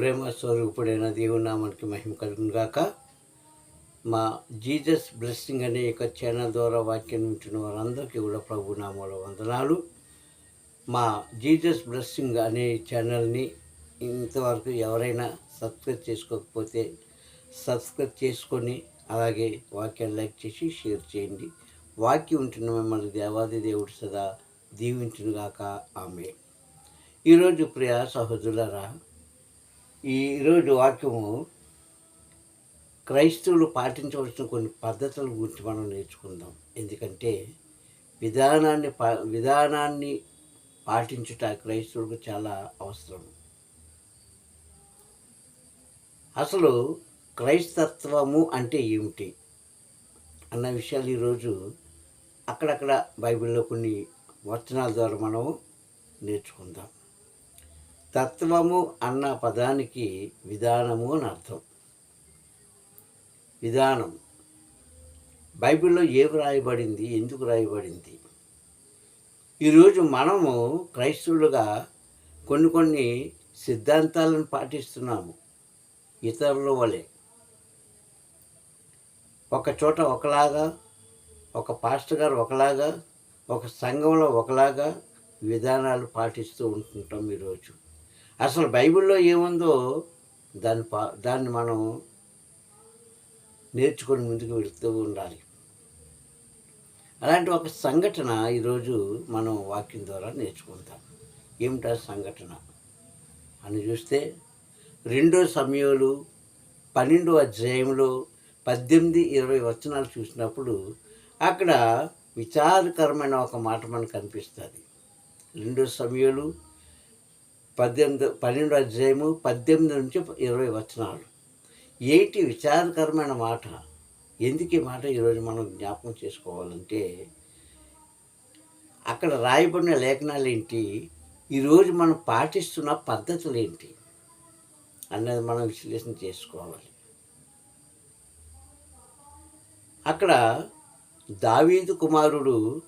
ప్రేమ స్వరూపుడైన దేవుని నామానికి మహిమ కలుగునుగాక మా జీజస్ బ్లెస్సింగ్ అనే యొక్క ఛానల్ ద్వారా వాక్యం వింటున్న వారందరికీ కూడా ప్రభు నామాల వందనాలు. మా జీజస్ బ్లెస్సింగ్ అనే ఛానల్ని ఇంతవరకు ఎవరైనా సబ్స్క్రైబ్ చేసుకోకపోతే సబ్స్క్రైబ్ చేసుకొని అలాగే వాక్యాన్ని లైక్ చేసి షేర్ చేయండి. వాక్యం ఉంటున్న మిమ్మల్ని దేవాది దేవుడు సదా దీవించునుగాక ఆమె ఈరోజు ప్రియ సహోదరులరా ఈరోజు వాక్యము క్రైస్తవులు పాటించవలసిన కొన్ని పద్ధతుల గురించి మనం నేర్చుకుందాం. ఎందుకంటే విధానాన్ని పా విధానాన్ని పాటించుట క్రైస్తవులకు చాలా అవసరం. అసలు క్రైస్తత్వము అంటే ఏమిటి అన్న విషయాలు ఈరోజు అక్కడక్కడ బైబిల్లో కొన్ని వచనాల ద్వారా మనం నేర్చుకుందాం. తత్వము అన్న పదానికి విధానము అని అర్థం. విధానం. బైబిల్లో ఏమి రాయబడింది? ఎందుకు రాయబడింది? ఈరోజు మనము క్రైస్తవులుగా కొన్ని కొన్ని సిద్ధాంతాలను పాటిస్తున్నాము. ఇతరుల వలె. ఒక చోట ఒకలాగా ఒక పాస్టర్ గారు ఒకలాగా ఒక సంఘంలో ఒకలాగా విధానాలు పాటిస్తూ ఉంటుంటాం ఈరోజు. అసలు బైబిల్లో ఏముందో దాన్ని పా దాన్ని మనం నేర్చుకొని ముందుకు వెళుతూ ఉండాలి. అలాంటి ఒక సంఘటన ఈరోజు మనం వాక్యం ద్వారా నేర్చుకుంటాం. ఏమిటా సంఘటన? అని చూస్తే రెండో సమయంలో పన్నెండో అధ్యాయంలో పద్దెనిమిది ఇరవై వచనాలు చూసినప్పుడు అక్కడ విచారకరమైన ఒక మాట మనకు కనిపిస్తుంది. రెండో సమయాలు పద్దెనిమిది పన్నెండు అధ్యాయము పద్దెనిమిది నుంచి ఇరవై వచనాలు. ఏటి విచారకరమైన మాట? ఎందుకు ఈ మాట ఈరోజు మనం జ్ఞాపకం చేసుకోవాలంటే అక్కడ రాయబడిన లేఖనాలు ఏంటి ఈరోజు మనం పాటిస్తున్న పద్ధతులు ఏంటి అన్నది మనం విశ్లేషణ చేసుకోవాలి. అక్కడ దావీదు కుమారుడు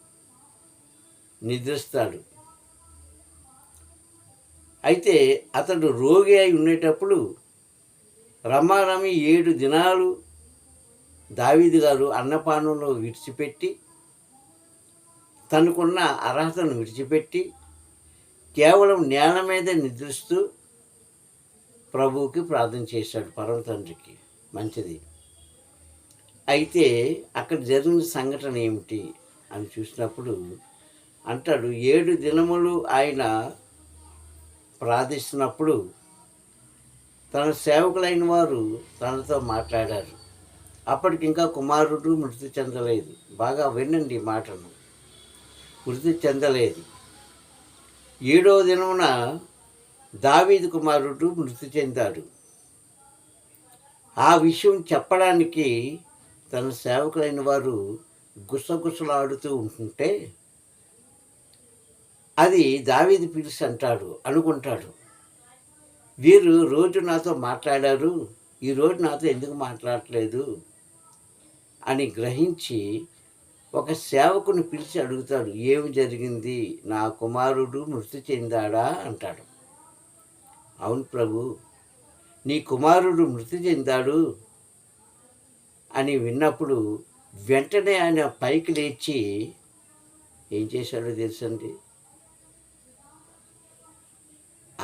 నిద్రిస్తాడు. అయితే అతడు రోగి అయి ఉండేటప్పుడు రమారమి ఏడు దినాలు దావీది గారు అన్నపానంలో విడిచిపెట్టి తనకున్న అర్హతను విడిచిపెట్టి కేవలం నేల మీద నిద్రిస్తూ ప్రభువుకి ప్రార్థన చేశాడు పరమ తండ్రికి. మంచిది. అయితే అక్కడ జరిగిన సంఘటన ఏమిటి అని చూసినప్పుడు అంటాడు ఏడు దినములు ఆయన ప్రార్థిస్తున్నప్పుడు తన సేవకులైన వారు తనతో మాట్లాడారు. అప్పటికి ఇంకా కుమారుడు మృతి చెందలేదు. బాగా వినండి మాటను. మృతి చెందలేదు. ఏడో దినమున దావీదు కుమారుడు మృతి చెందాడు. ఆ విషయం చెప్పడానికి తన సేవకులైన వారు గుసగుసలాడుతూ ఉంటుంటే అది దావీది పిలిచి అంటాడు అనుకుంటాడు. వీరు రోజు నాతో మాట్లాడారు ఈరోజు నాతో ఎందుకు మాట్లాడలేదు అని గ్రహించి ఒక సేవకుని పిలిచి అడుగుతాడు ఏమి జరిగింది? నా కుమారుడు మృతి చెందాడా? అంటాడు. అవును ప్రభు నీ కుమారుడు మృతి చెందాడు అని విన్నప్పుడు వెంటనే ఆయన పైకి లేచి ఏం చేశాడో తెలుసండి?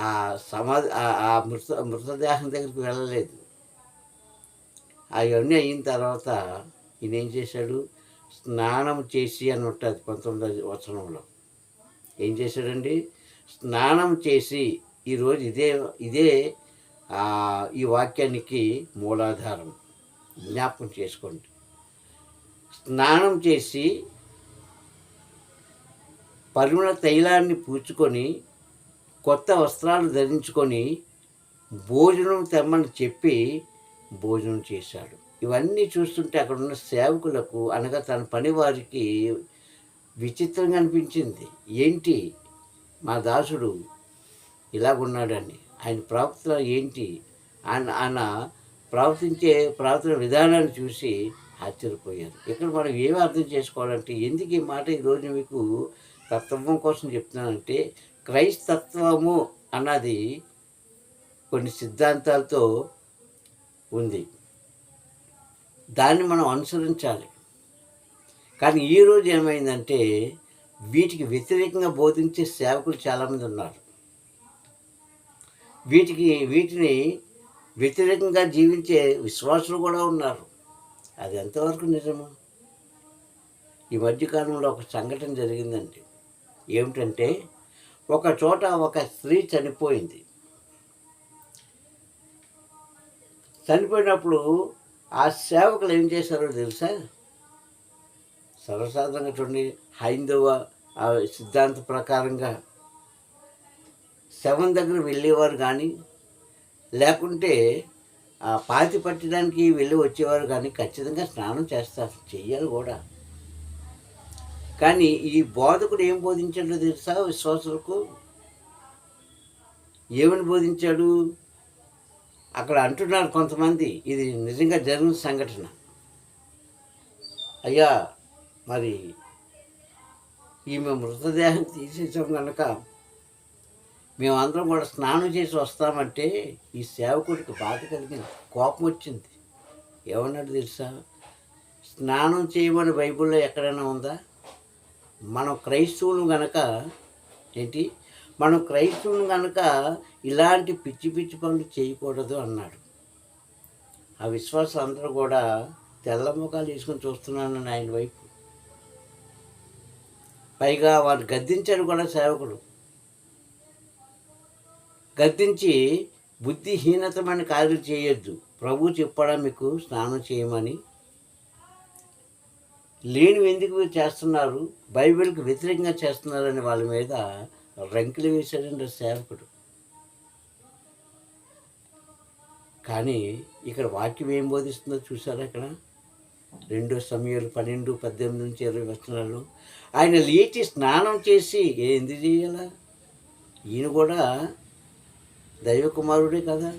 ఆ సమాధి ఆ మృత మృతదేహం దగ్గరికి వెళ్ళలేదు. అవన్నీ అయిన తర్వాత ఈయన ఏం చేశాడు? స్నానం చేసి అని ఉంటుంది పంతొమ్మిది వచనంలో. ఏం చేశాడండి? స్నానం చేసి ఈరోజు ఇదే ఇదే ఈ వాక్యానికి మూలాధారం. జ్ఞాపకం చేసుకోండి. స్నానం చేసి పరిమళ తైలాన్ని పూచుకొని కొత్త వస్త్రాలు ధరించుకొని భోజనం తెమ్మని చెప్పి భోజనం చేశాడు. ఇవన్నీ చూస్తుంటే అక్కడ ఉన్న సేవకులకు అనగా తన పని వారికి విచిత్రంగా అనిపించింది. ఏంటి? మా దాసుడు ఇలాగున్నాడని. ఆయన ప్రవర్తన ఏంటి? ఆయన ఆయన ప్రవర్తించే ప్రవర్తన విధానాన్ని చూసి ఆశ్చర్యపోయారు. ఇక్కడ మనం ఏమి అర్థం చేసుకోవాలంటే ఎందుకు ఈ మాట ఈరోజు మీకు తత్వం కోసం చెప్తున్నానంటే క్రైస్తత్వము అన్నది కొన్ని సిద్ధాంతాలతో ఉంది. దాన్ని మనం అనుసరించాలి. కానీ ఈరోజు ఏమైందంటే వీటికి వ్యతిరేకంగా బోధించే సేవకులు చాలామంది ఉన్నారు. వీటికి వీటిని వ్యతిరేకంగా జీవించే విశ్వాసులు కూడా ఉన్నారు. అది ఎంతవరకు నిజము? ఈ మధ్యకాలంలో ఒక సంఘటన జరిగిందండి. ఏమిటంటే ఒక చోట ఒక స్త్రీ చనిపోయింది. చనిపోయినప్పుడు ఆ సేవకులు ఏం చేశారో తెలుసా? సర్వసాధారణంగా చూడండి హైందవ సిద్ధాంత ప్రకారంగా శవం దగ్గర వెళ్ళేవారు కానీ లేకుంటే ఆ పాతి పట్టడానికి వెళ్ళి వచ్చేవారు కానీ ఖచ్చితంగా స్నానం చేస్తారు చెయ్యాలి కూడా. కానీ ఈ బోధకుడు ఏం బోధించాడో తెలుసా? విశ్వాసులకు? ఏమని బోధించాడు? అక్కడ అంటున్నారు కొంతమంది ఇది నిజంగా జరిగిన సంఘటన. అయ్యా మరి ఈమె మృతదేహం తీసేసాం కనుక మేమందరం కూడా స్నానం చేసి వస్తామంటే ఈ సేవకుడికి బాధ కలిగింది కోపం వచ్చింది. ఏమన్నాడు తెలుసా? స్నానం చేయమని బైబిల్లో ఎక్కడైనా ఉందా? మనం క్రైస్తవులు గనక ఏంటి? మనం క్రైస్తవులు గనక ఇలాంటి పిచ్చి పిచ్చి పనులు చేయకూడదు అన్నాడు. ఆ విశ్వాసం అందరూ కూడా తెల్ల ముఖాలు వేసుకొని చూస్తున్నాను ఆయన వైపు. పైగా వారు గద్దించాడు కూడా సేవకుడు గద్దించి బుద్ధిహీనతమైన కార్యం చేయొద్దు. ప్రభు చెప్పడా మీకు స్నానం చేయమని? లేనివి ఎందుకు చేస్తున్నారు? బైబిల్కి వ్యతిరేకంగా చేస్తున్నారని వాళ్ళ మీద రంకిలు వేశాడండి సేవకుడు. కానీ ఇక్కడ వాక్యం ఏం బోధిస్తుందో చూసారా ఇక్కడ? రెండో సమయాలు పన్నెండు పద్దెనిమిది నుంచి ఇరవై వచనాలు. ఆయన లేచి స్నానం చేసి ఏంది చేయాలా? ఈయన కూడా దైవకుమారుడే కదా.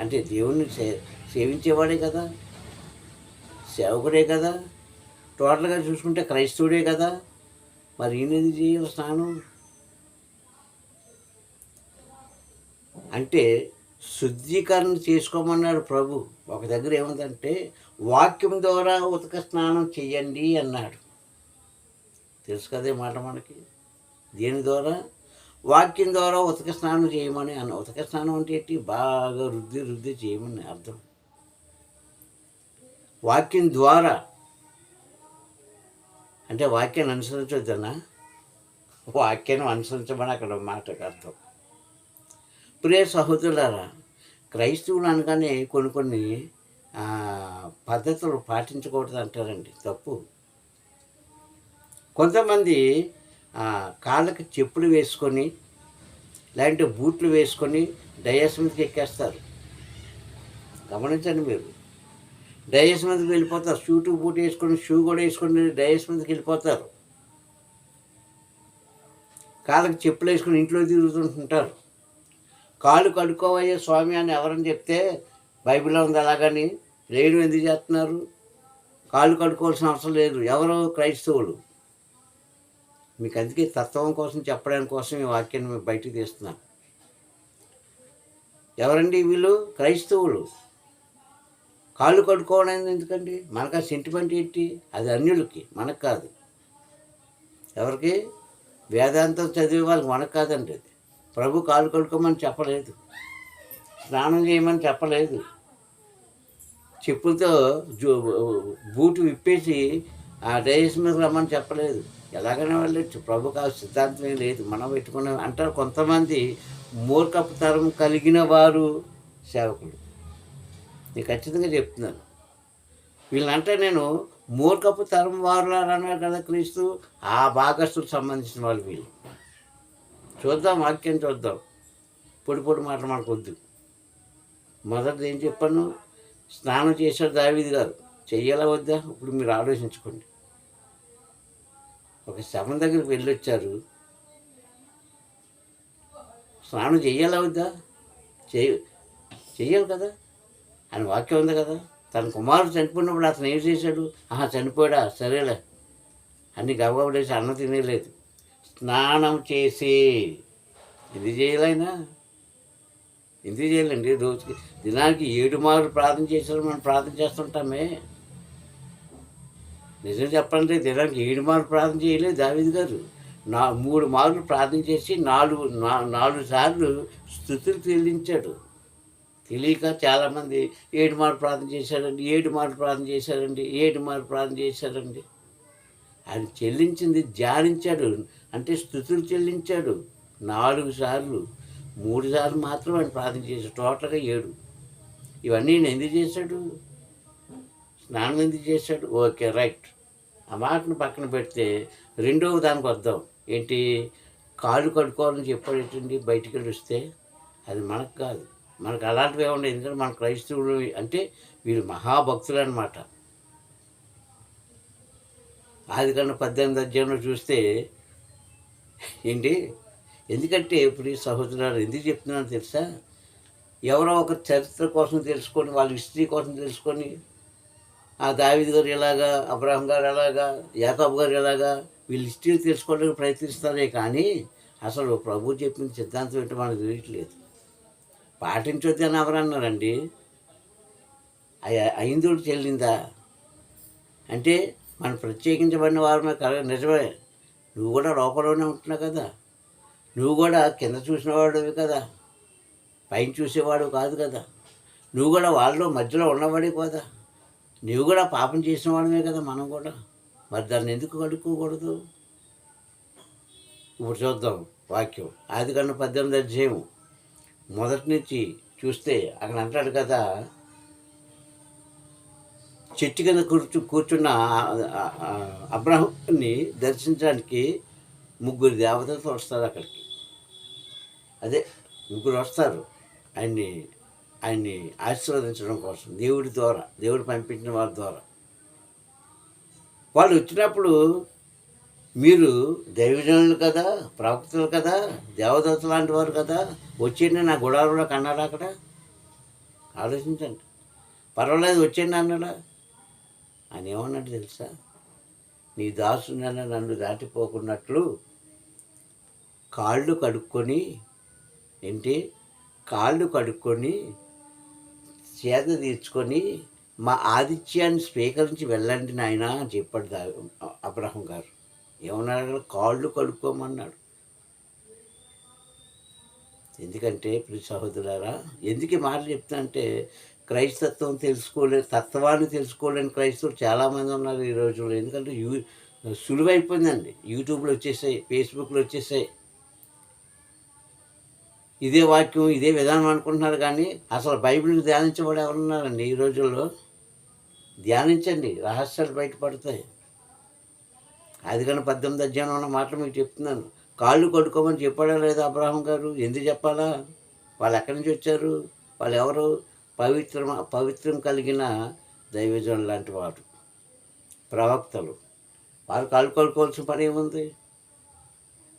అంటే దేవుణ్ణి సే సేవించేవాడే కదా. సేవకుడే కదా. టోటల్గా చూసుకుంటే క్రైస్తవుడే కదా. మరి ఈయనది చేయాలి స్నానం? అంటే శుద్ధీకరణ చేసుకోమన్నాడు ప్రభు. ఒక దగ్గర ఏముందంటే వాక్యం ద్వారా ఉతక స్నానం చెయ్యండి అన్నాడు. తెలుసు కదే మాట మనకి? దేని ద్వారా? వాక్యం ద్వారా ఉతక స్నానం చేయమని అన్న ఉతక స్నానం అంటే ఏంటి? బాగా రుద్ది రుద్ది చేయమని అర్థం. వాక్యం ద్వారా అంటే వాక్యాన్ని అనుసరించొద్దనా వాక్యాన్ని అనుసరించమని అక్కడ మాటకు అర్థం. ప్రియ సహోదరులారా క్రైస్తవులు అనగానే కొన్ని కొన్ని పద్ధతులు పాటించకూడదు అంటారండి. తప్పు. కొంతమంది కాళ్ళకి చెప్పులు వేసుకొని లేదంటే బూట్లు వేసుకొని డయాస్ మీదకి ఎక్కేస్తారు. గమనించండి మీరు. డయాస్ మీదకి వెళ్ళిపోతారు. షూటు బూట్ వేసుకొని షూ కూడా వేసుకొని డయాస్ మీదకి వెళ్ళిపోతారు. కాళ్ళకి చెప్పులు వేసుకొని ఇంట్లో తిరుగుతుంటుంటారు. కాళ్ళు కడుక్కోవయ్యే స్వామి అని ఎవరని చెప్తే బైబిల్లో ఉంది అలాగని లేడు ఎందుకు చేస్తున్నారు? కాళ్ళు కడుక్కోవాల్సిన అవసరం లేదు. ఎవరో క్రైస్తవులు. మీకు అందుకే తత్వం కోసం చెప్పడానికి కోసం ఈ వాక్యాన్ని మేము బయటికి తీస్తున్నాం ఎవరండి వీళ్ళు? క్రైస్తవులు. కాళ్ళు కడుక్కోవడం ఎందుకండి? మనకు ఆ సెంటిమెంట్ ఏంటి? అది అన్యులకి మనకు కాదు. ఎవరికి? వేదాంతం చదివే వాళ్ళకి మనకు కాదండి అది. ప్రభు కాళ్ళు కడుక్కోమని చెప్పలేదు. స్నానం చేయమని చెప్పలేదు. చెప్పులతో బూటు విప్పేసి ఆ డైజెస్ మీద రమ్మని చెప్పలేదు. ఎలాగైనా వెళ్ళచ్చు. ప్రభు కాదు సిద్ధాంతం ఏం లేదు. మనం పెట్టుకునే అంటారు కొంతమంది మూర్ఖపు తరం కలిగిన వారు సేవకులు. నేను ఖచ్చితంగా చెప్తున్నాను. వీళ్ళంటే నేను మూర్ఖపు తరం వారు అన్నారు కదా క్రీస్తు ఆ భాగస్తుకు సంబంధించిన వాళ్ళు వీళ్ళు. చూద్దాం వాక్యం చూద్దాం. పొడి పొడి మాట మనకు వద్దు. మొదటిది ఏం చెప్పాను? స్నానం చేశాడు దావిది గారు. చెయ్యాలా వద్దా? ఇప్పుడు మీరు ఆలోచించుకోండి. ఒక శవం దగ్గరికి వెళ్ళొచ్చారు. స్నానం చెయ్యాలా వద్దా? చేయ చెయ్యాలి కదా? అని వాక్యం ఉంది కదా. తన కుమారుడు చనిపోయినప్పుడు అతను ఏం చేశాడు? ఆహా చనిపోయాడా? సరేలే. అన్ని గబగబడేసి అన్నం తినేలేదు స్నానం చేసి. ఇది చేయలేనా ఎందుకు చేయాలండి? రోజుకి దినానికి ఏడు మార్లు ప్రార్థన చేశారు మనం ప్రార్థన చేస్తుంటామే. నిజం చెప్పండి దినానికి ఏడు మార్లు ప్రార్థన చేయలేదు దావిది గారు. నా మూడు మార్లు ప్రార్థన చేసి నాలుగు నా నాలుగు సార్లు స్థుతులు చెల్లించాడు. తెలియక చాలామంది ఏడు మార్లు ప్రార్థన చేశారండి ఏడు మార్లు ప్రార్థన చేశారండి ఏడు మార్లు ప్రార్థన చేశారండి. ఆయన చెల్లించింది ధ్యానించాడు అంటే స్థుతులు చెల్లించాడు. నాలుగు సార్లు మూడు సార్లు మాత్రం ఆయన ప్రార్థన చేశాడు టోటల్గా ఏడు. ఇవన్నీ నేను ఎందుకు చేశాడు? స్నానం ఎందుకు చేశాడు? Okay right. ఆ మాటను పక్కన పెడితే రెండవ దానికి వద్దాం ఏంటి? కాళ్ళు కడుక్కోవాలని చెప్పాడేటండి బయటికి వెళ్ళి వస్తే అది మనకు కాదు. మనకు అలాంటివి ఉండవు ఎందుకంటే మన క్రైస్తవులు అంటే వీళ్ళు మహాభక్తులు అనమాట ఆది కన్నా పద్దెనిమిది అధ్యాయంలో చూస్తే ఏంటి? ఎందుకంటే ఇప్పుడు ఈ సహోదరాలు ఎందుకు చెప్తున్నాను తెలుసా? ఎవరో ఒక చరిత్ర కోసం తెలుసుకొని వాళ్ళ హిస్టరీ కోసం తెలుసుకొని ఆ దావిద్ గారు ఎలాగా అబ్రాహం గారు ఎలాగా యాకబ్ గారు ఎలాగా వీళ్ళు హిస్టరీ తెలుసుకోవడానికి ప్రయత్నిస్తారే కానీ అసలు ప్రభు చెప్పిన సిద్ధాంతం ఏంటో మనకు తెలియట్లేదు. పాటించొద్దు అని ఎవరు అన్నారండి ఐందుడు చెల్లిందా? అంటే మనం ప్రత్యేకించబడిన వారమే కదా నిజమే. నువ్వు కూడా లోపలనే ఉంటున్నావు కదా. నువ్వు కూడా కింద చూసిన వాడివి కదా. పైన చూసేవాడు కాదు కదా. నువ్వు కూడా వాళ్ళలో మధ్యలో ఉన్నవాడే కదా. నువ్వు కూడా పాపం చేసిన వాడమే కదా మనం కూడా. మరి దాన్ని ఎందుకు కడుక్కోకూడదు ఇప్పుడు చూద్దాం వాక్యం. ఆది కన్నా పద్దెనిమిది అధ్యయము. మొదటి నుంచి చూస్తే అక్కడ అంటాడు కదా చెట్టు కింద కూర్చు కూర్చున్న అబ్రహాన్ని దర్శించడానికి ముగ్గురు దేవతలతో వస్తారు అక్కడికి. అదే ముగ్గురు వస్తారు. ఆయన్ని ఆయన్ని ఆశీర్వదించడం కోసం దేవుడి ద్వారా దేవుడు పంపించిన వారి ద్వారా. వాళ్ళు వచ్చినప్పుడు మీరు దైవజనులు కదా ప్రవక్తలు కదా దేవదత్త లాంటి వారు కదా వచ్చేయండి నా గుడారంలో కన్నారా అక్కడ? ఆలోచించండి. పర్వాలేదు వచ్చేయండి అన్నాడా? అని ఏమన్నాడు తెలుసా? నీ దాసునన్న నన్ను దాటిపోకున్నట్లు కాళ్ళు కడుక్కొని ఏంటి? కాళ్ళు కడుక్కొని చేత తీర్చుకొని మా ఆదిత్యాన్ని స్వీకరించి వెళ్ళండి నాయన అని చెప్పాడు అబ్రహం గారు. ఏమన్నాడు కాళ్ళు కడుక్కోమన్నాడు. ఎందుకంటే ప్రి సహోదరులారా ఎందుకు మాటలు చెప్తా అంటే క్రైస్తత్వం తెలుసుకోలే తత్వాన్ని తెలుసుకోలేని క్రైస్తవులు చాలామంది ఉన్నారు ఈ రోజుల్లో. ఎందుకంటే యూ సులువైపోయిందండి. యూట్యూబ్లో వచ్చేసాయి ఫేస్బుక్లో వచ్చేసాయి. ఇదే వాక్యం ఇదే విధానం అనుకుంటున్నారు కానీ అసలు బైబిల్కి ధ్యానించబడే ఎవరున్నారండి ఈ రోజుల్లో? ధ్యానించండి రహస్యాలు బయటపడతాయి. అది కానీ పద్దెనిమిది అధ్యాయం ఉన్న మాటలు మీకు చెప్తున్నాను. కాళ్ళు కొట్టుకోమని చెప్పాడా లేదా అబ్రాహం గారు? ఎందుకు చెప్పాలా? వాళ్ళు ఎక్కడి నుంచి వచ్చారు? వాళ్ళు ఎవరు? పవిత్రం పవిత్రం కలిగిన దైవజనం లాంటి వారు. ప్రవక్తలు. వారు కాలు కొడుకోవాల్సిన పని ఏముంది?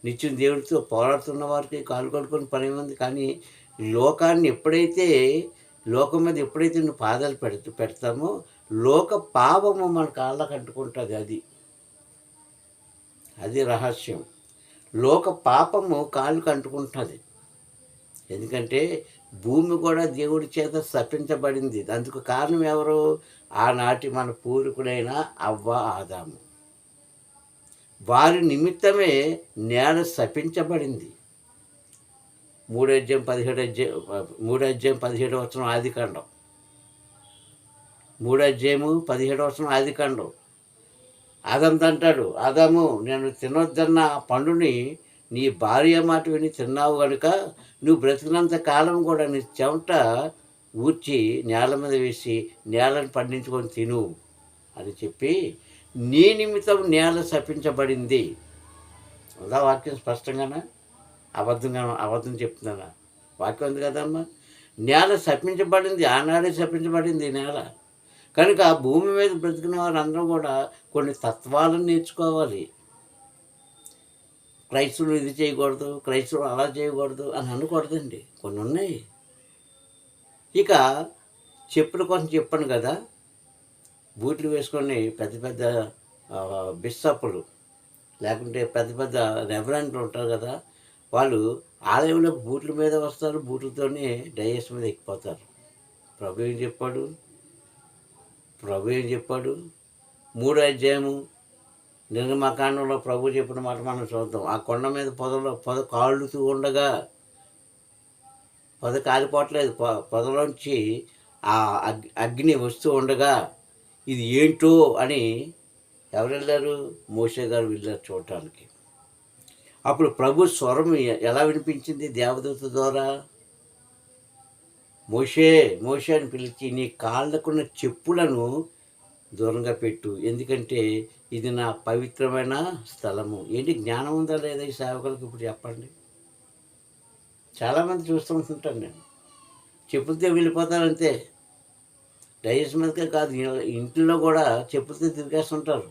నిత్యం దేవుడితో పోరాడుతున్న వారికి కాలు కొడుకుని పని ఏముంది? కానీ లోకాన్ని ఎప్పుడైతే లోకం మీద ఎప్పుడైతే నువ్వు పాదాలు పెడత పెడతామో లోక పాపము మన కాళ్ళకు అంటుకుంటుంది అది. అది రహస్యం. లోక పాపము కాళ్ళకు అంటుకుంటుంది ఎందుకంటే భూమి కూడా దేవుడి చేత శపించబడింది. అందుకు కారణం ఎవరు? ఆనాటి మన పూర్వీకులైన అవ్వ ఆదాము. వారి నిమిత్తమే నేల శపించబడింది. మూడు అధ్యాయం పదిహేడు అధ్యాయం మూడు అధ్యాయం పదిహేడు వచ్చిన ఆదికాండం మూడు అధ్యాయము పదిహేడు వచ్చిన ఆదికాండం అదంత అంటాడు ఆదాము నేను తినొద్దన్న పండుని నీ భార్య మాట విని తిన్నావు కనుక నువ్వు బ్రతికినంత కాలం కూడా నీ చెమట ఊడ్చి నేల మీద వేసి నేలను పండించుకొని తిను అని చెప్పి నీ నిమిత్తం నేల శపించబడింది. అదా వాక్యం స్పష్టంగానా? అబద్ధంగా అబద్ధం చెప్తున్నానా? వాక్యం ఉంది కదమ్మా. నేల శపించబడింది ఆనాడే శపించబడింది నేల. కనుక ఆ భూమి మీద బ్రతికిన వారందరూ కూడా కొన్ని తత్వాలను నేర్చుకోవాలి. క్రైస్తవులు ఇది చేయకూడదు క్రైస్తవులు అలా చేయకూడదు అని అనకూడదండి. కొన్ని ఉన్నాయి. ఇక చెప్పుల కోసం చెప్పాను కదా బూట్లు వేసుకొని పెద్ద పెద్ద బిస్సప్పులు లేకుంటే పెద్ద పెద్ద రెవరెంట్లు ఉంటారు కదా వాళ్ళు ఆలయంలో బూట్ల మీద వస్తారు బూట్లతోనే డైజెస్ట్ మీద ఎక్కిపోతారు. ప్రభు ఏం చెప్పాడు? ప్రభు ఏం చెప్పాడు? మూడో అధ్యాయము నిర్మకాండంలో ప్రభు చెప్పిన మాట మనం చూద్దాం. ఆ కొండ మీద పొదలో పొద కాళ్ళుతూ ఉండగా పొద కాలిపోవట్లేదు. పొ పొదలోంచి ఆ అగ్ అగ్ని వస్తూ ఉండగా ఇది ఏంటో అని ఎవరు వెళ్ళారు? మోషే గారు వెళ్ళారు చూడటానికి. అప్పుడు ప్రభు స్వరం ఎలా వినిపించింది దేవదూత ద్వారా? మోషే మోషే అని పిలిచి నీ కాళ్ళకున్న చెప్పులను దూరంగా పెట్టు. ఎందుకంటే ఇది నా పవిత్రమైన స్థలము. ఏంటి జ్ఞానం ఉందా లేదా ఈ సేవకులకు ఇప్పుడు చెప్పండి? చాలామంది చూస్తుంటుంటాను నేను. చెప్పులతో వెళ్ళిపోతారు అంతే డైజెస్ మీదకే కాదు ఇంట్లో కూడా చెప్పులతో తిరిగేస్తుంటారు.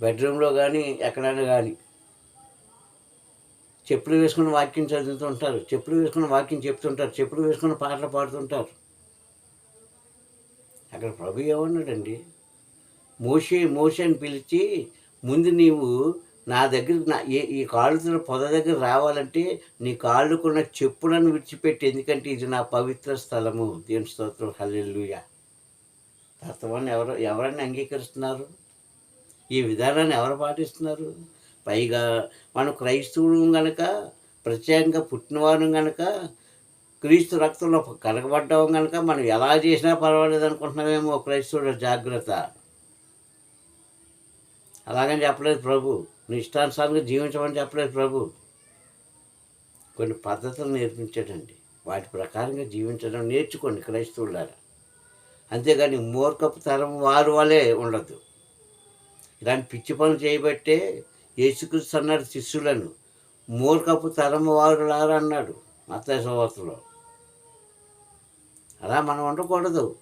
బెడ్రూమ్లో కానీ ఎక్కడైనా కానీ చెప్పులు వేసుకుని వాక్యం చదువుతుంటారు చెప్పులు వేసుకుని వాక్యం చెప్తుంటారు చెప్పులు వేసుకుని పాటలు పాడుతుంటారు. అక్కడ ప్రభు ఏమన్నాడండి? మోసే మోషే అని పిలిచి ముందు నీవు నా దగ్గర నా ఈ కాళ్ళతో పొద దగ్గర రావాలంటే నీ కాళ్ళకున్న చెప్పులను విడిచిపెట్టి ఎందుకంటే ఇది నా పవిత్ర స్థలము. దేవుని స్తోత్రం. హల్లెల్లుయ తత్వాన్ని ఎవరు ఎవరన్నా అంగీకరిస్తున్నారు? ఈ విధానాన్ని ఎవరు పాటిస్తున్నారు? పైగా మనం క్రైస్తవుడు గనక ప్రత్యేకంగా పుట్టినవారు గనక క్రీస్తు రక్తంలో కలగబడ్డాం గనక మనం ఎలా చేసినా పర్వాలేదు అనుకుంటున్నామేమో క్రైస్తవుడు జాగ్రత్త. అలాగని చెప్పలేదు ప్రభు. నీ ఇష్టానుసారంగా జీవించమని చెప్పలేదు ప్రభు. కొన్ని పద్ధతులు నేర్పించాడండి. వాటి ప్రకారంగా జీవించడం నేర్చుకోండి క్రైస్తవులారా. అంతేగాని మూర్ఖపు తరం వారు వాళ్ళే ఉండదు. ఇలాంటి పిచ్చి పనులు చేయబట్టే యేసుక్రీస్తు అన్నాడు శిష్యులను మూర్ఖపు తరము వారులారా అన్నాడు మత్తాయి సువార్తలో అలా మనం ఉండకూడదు.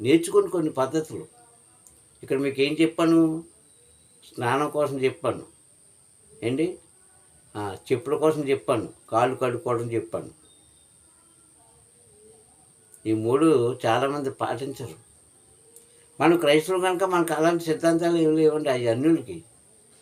నేర్చుకుని కొన్ని పద్ధతులు. ఇక్కడ మీకు ఏం చెప్పాను? స్నానం కోసం చెప్పాను. ఏంటి? చెప్పుల కోసం చెప్పాను. కాళ్ళు కడుక్కోవడం చెప్పాను. ఈ మూడు చాలామంది పాటించరు. మనం క్రైస్తవులు కనుక మనకు అలాంటి సిద్ధాంతాలు ఏమి లేవండి ఆ అన్యులకి.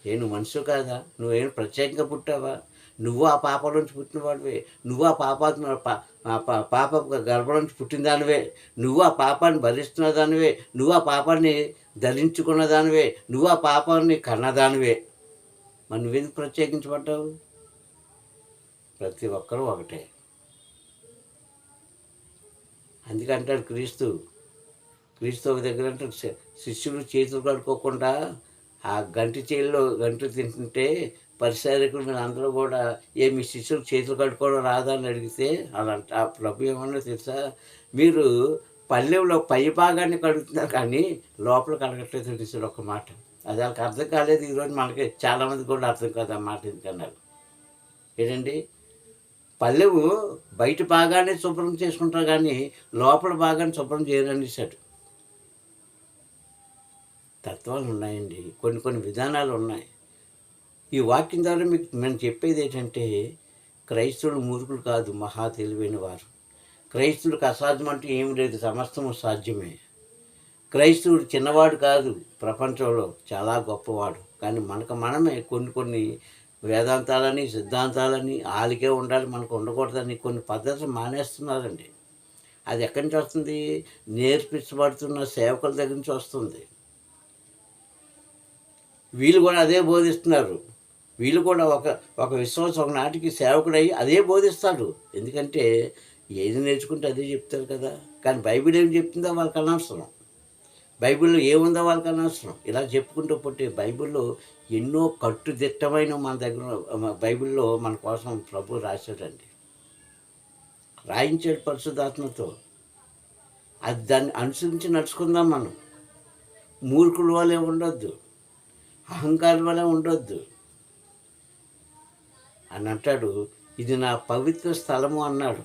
ఏ నువ్వు కాదా నువ్వేం ప్రత్యేకంగా పుట్టావా? నువ్వు ఆ పాప నుంచి పుట్టినవాడివే. నువ్వు ఆ పాపాత్మ పా- పాప గర్భం నుంచి పుట్టిన దానివే నువ్వు ఆ పాపాన్ని భరిస్తున్న దానివే నువ్వు ఆ పాపాన్ని ధరించుకున్న దానివే నువ్వు ఆ పాపాన్ని కన్నదానివే. మరి నువ్వెందుకు ప్రత్యేకించబడ్డావు? ప్రతి ఒక్కరూ ఒకటే. అందుకంటాడు క్రీస్తు. క్రీస్తు ఒక దగ్గర అంటే శిష్యులు చేతులు కడుక్కోకుండా ఆ గంటి చేతిలో గంటి తింటుంటే పరిశారకులు మీరు అందరూ కూడా ఏ మీ శిష్యులు చేతులు కట్టుకోవడం రాదా? అని అడిగితే అలా ఆ ప్రభు ఏమన్నా తెలుసా? మీరు పల్లెంలో పై భాగాన్ని కడుగుతున్నారు కానీ లోపల కడగట్లేదు శిష్యులు ఒక మాట. అది వాళ్ళకి అర్థం కాలేదు. ఈరోజు మనకి చాలామంది కూడా అర్థం కాదు ఆ మాట ఎందుకన్నారు? ఏంటండి? పల్లెవు బయట భాగాన్ని శుభ్రం చేసుకుంటారు కానీ లోపల భాగాన్ని శుభ్రం చేయరనిసాడు తత్వాలు ఉన్నాయండి. కొన్ని కొన్ని విధానాలు ఉన్నాయి. ఈ వాక్యం ద్వారా మీకు నేను చెప్పేది ఏంటంటే క్రైస్తవులు మూర్ఖులు కాదు మహా తెలివైన వారు. క్రైస్తవుడికి అసాధ్యం అంటూ ఏమి లేదు సమస్తము సాధ్యమే. క్రైస్తవుడు చిన్నవాడు కాదు ప్రపంచంలో చాలా గొప్పవాడు. కానీ మనకు మనమే కొన్ని కొన్ని వేదాంతాలని సిద్ధాంతాలని వాళ్ళకే ఉండాలి మనకు ఉండకూడదని కొన్ని పద్ధతులు మానేస్తున్నారండి. అది ఎక్కడి నుంచి వస్తుంది? నేర్పించబడుతున్న సేవకుల దగ్గర నుంచి వస్తుంది. వీళ్ళు కూడా అదే బోధిస్తున్నారు. వీళ్ళు కూడా ఒక ఒక విశ్వాసం ఒక నాటికి సేవకుడై అదే బోధిస్తాడు. ఎందుకంటే ఏది నేర్చుకుంటే అదే చెప్తారు కదా. కానీ బైబిల్ ఏం చెప్తుందో వాళ్ళకి అనవసరం. బైబిల్లో ఏముందో వాళ్ళకి అనవసరం. ఇలా చెప్పుకుంటూ పుట్టే బైబిల్లో ఎన్నో కట్టుదిట్టమైన మన దగ్గర బైబిల్లో మన కోసం ప్రభు రాశాడండి. రాయించాడు పరిశుద్ధాత్మతో. అది దాన్ని అనుసరించి నడుచుకుందాం మనం. మూర్ఖుల వాళ్ళే ఉండొద్దు. అహంకారం వల్ల ఉండొద్దు. అని అంటాడు ఇది నా పవిత్ర స్థలము అన్నాడు.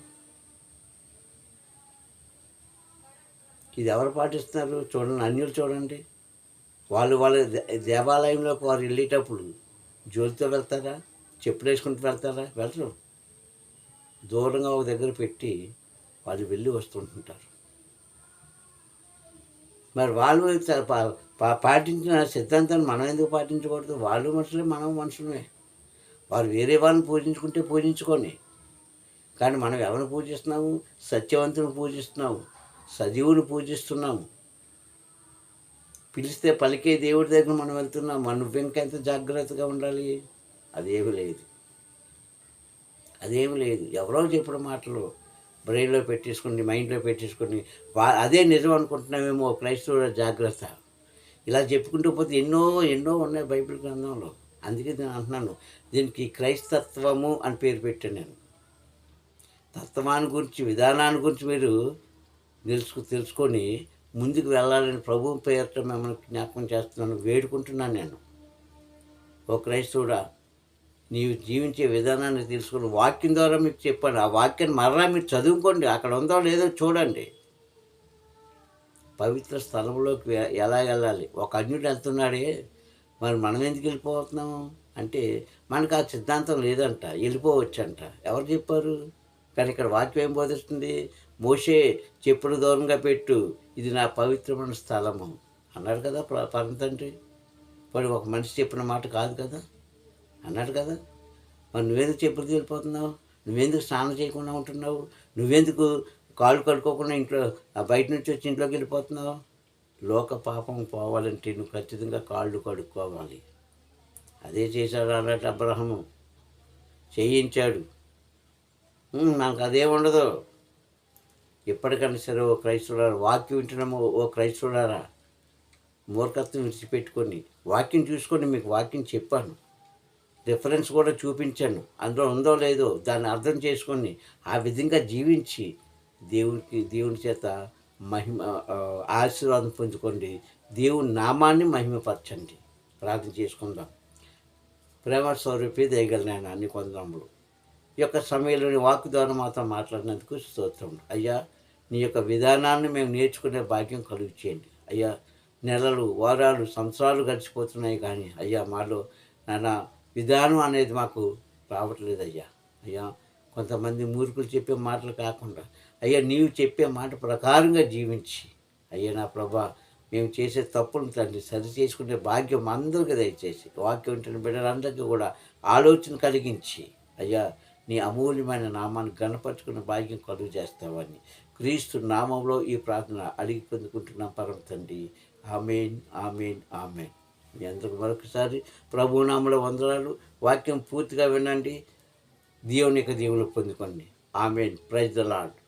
ఇది ఎవరు పాటిస్తున్నారు? చూడండి అన్యులు చూడండి. వాళ్ళు వాళ్ళ దే- దేవాలయంలోకి వారు వెళ్ళేటప్పుడు జోలితో వెళ్తారా? చెప్పులు వేసుకుంటూ వెళ్తారా? వెళ్ళరు దూరంగా ఒక దగ్గర పెట్టి వాళ్ళు వెళ్ళి వస్తుంటుంటారు. మరి వాళ్ళు పా- పా- పాటించిన సిద్ధాంతాన్ని మనం ఎందుకు పాటించకూడదు? వాళ్ళు మనుషులే మనం మనుషులమే. వారు వేరే వాళ్ళని పూజించుకుంటే పూజించుకొని కానీ మనం ఎవరిని పూజిస్తున్నాము? సత్యవంతుని పూజిస్తున్నాము. సజీవుని పూజిస్తున్నాము. పిలిస్తే పలికే దేవుడి దగ్గర మనం వెళ్తున్నాం మనం నువ్వెంకెంత జాగ్రత్తగా ఉండాలి? అదేమి లేదు. అదేమి లేదు. ఎవరో చెప్పిన మాటలు బ్రెయిన్లో పెట్టేసుకుని మైండ్లో పెట్టేసుకుని వా అదే నిజం అనుకుంటున్నామేమో క్రైస్తవుల జాగ్రత్త. ఇలా చెప్పుకుంటూ పోతే ఎన్నో ఎన్నో ఉన్నాయి బైబిల్ గ్రంథంలో. అందుకే నేను అంటున్నాను దీనికి క్రైస్తత్వము అని పేరు పెట్టాను నేను. తత్వాన్ని గురించి విధానాన్ని గురించి మీరు తెలుసుకు తెలుసుకొని ముందుకు వెళ్ళాలని ప్రభు పేరుతో మిమ్మల్ని జ్ఞాపకం చేస్తున్నాను వేడుకుంటున్నాను నేను. ఓ క్రైస్తవుడా నీవు జీవించే విధానాన్ని తెలుసుకుని వాక్యం ద్వారా మీకు చెప్పాను ఆ వాక్యాన్ని మరలా మీరు చదువుకోండి. అక్కడ ఉందో లేదో చూడండి. పవిత్ర స్థలంలోకి ఎలా వెళ్ళాలి? ఒక అన్యుడు వెళ్తున్నాడే. మరి మనం ఎందుకు వెళ్ళిపోతున్నాము అంటే మనకు ఆ సిద్ధాంతం లేదంట. వెళ్ళిపోవచ్చంట. ఎవరు చెప్పారు? కానీ ఇక్కడ వాక్యం ఏం బోధిస్తుంది? మోషే చెప్పుడు దూరంగా పెట్టు. ఇది నా పవిత్రమైన స్థలము. అన్నారు కదా ప్ర- మరి ఒక మనిషి చెప్పిన మాట కాదు కదా? అన్నాడు కదా. మరి నువ్వెందుకు చెప్పులు వెళ్ళిపోతున్నావు? నువ్వెందుకు స్నానం చేయకుండా ఉంటున్నావు? నువ్వెందుకు కాళ్ళు కడుక్కోకుండా ఇంట్లో ఆ బయట నుంచి వచ్చి ఇంట్లోకి వెళ్ళిపోతున్నావు? లోక పాపం పోవాలంటే నువ్వు ఖచ్చితంగా కాళ్ళు కడుక్కోవాలి. అదే చేశాడు అన్నట్టు అబ్రహము. చేయించాడు. నాకు అదే ఉండదు. ఎప్పటికైనా సరే ఓ క్రైస్తవులారా వాక్యం వింటున్నాము ఓ క్రైస్తవులారా మూర్ఖత్వం విడిచిపెట్టుకొని వాక్యం చూసుకొని మీకు వాక్యం చెప్పాను. రిఫరెన్స్ కూడా చూపించాను అందులో ఉందో లేదో దాన్ని అర్థం చేసుకొని ఆ విధంగా జీవించి దేవునికి దేవుని చేత మహిమ ఆశీర్వాదం పొందుకోండి. దేవుని నామాన్ని మహిమపరచండి. ప్రార్థన చేసుకుందాం. ప్రేమ స్వరూపి దయగలనాయన అన్ని కొందరములు. ఈ యొక్క సమయంలోని వాక్ ద్వారా మాతో మాట్లాడినందుకు స్తోత్రం. అయ్యా నీ యొక్క విధానాన్ని మేము నేర్చుకునే భాగ్యం కలుగు చేయండి. అయ్యా నెలలు వారాలు సంవత్సరాలు గడిచిపోతున్నాయి కానీ అయ్యా మాలో నానా విధానం అనేది మాకు రావట్లేదు అయ్యా అయ్యా కొంతమంది మూర్ఖులు చెప్పే మాటలు కాకుండా అయ్యా నీవు చెప్పే మాట ప్రకారంగా జీవించి అయ్యా నా ప్రభా మేము చేసే తప్పులను తండ్రి సరి చేసుకునే భాగ్యం అందరికీ దయచేసి వాక్యం ఉంటున్న బిడ్డలందరికీ కూడా ఆలోచన కలిగించి అయ్యా నీ అమూల్యమైన నామాన్ని గణపరుచుకున్న భాగ్యం కలుగు చేస్తావని క్రీస్తు నామంలో ఈ ప్రార్థన అడిగి పొందుకుంటున్నాం పరమ తండ్రి. Amen amen amen. మీ అందరికి మరొకసారి ప్రభునామల వందనాలు. వాక్యం పూర్తిగా వినండి. దేవుని యొక్క దేవులు పొందుకోండి. ఆమెన్. Praise the Lord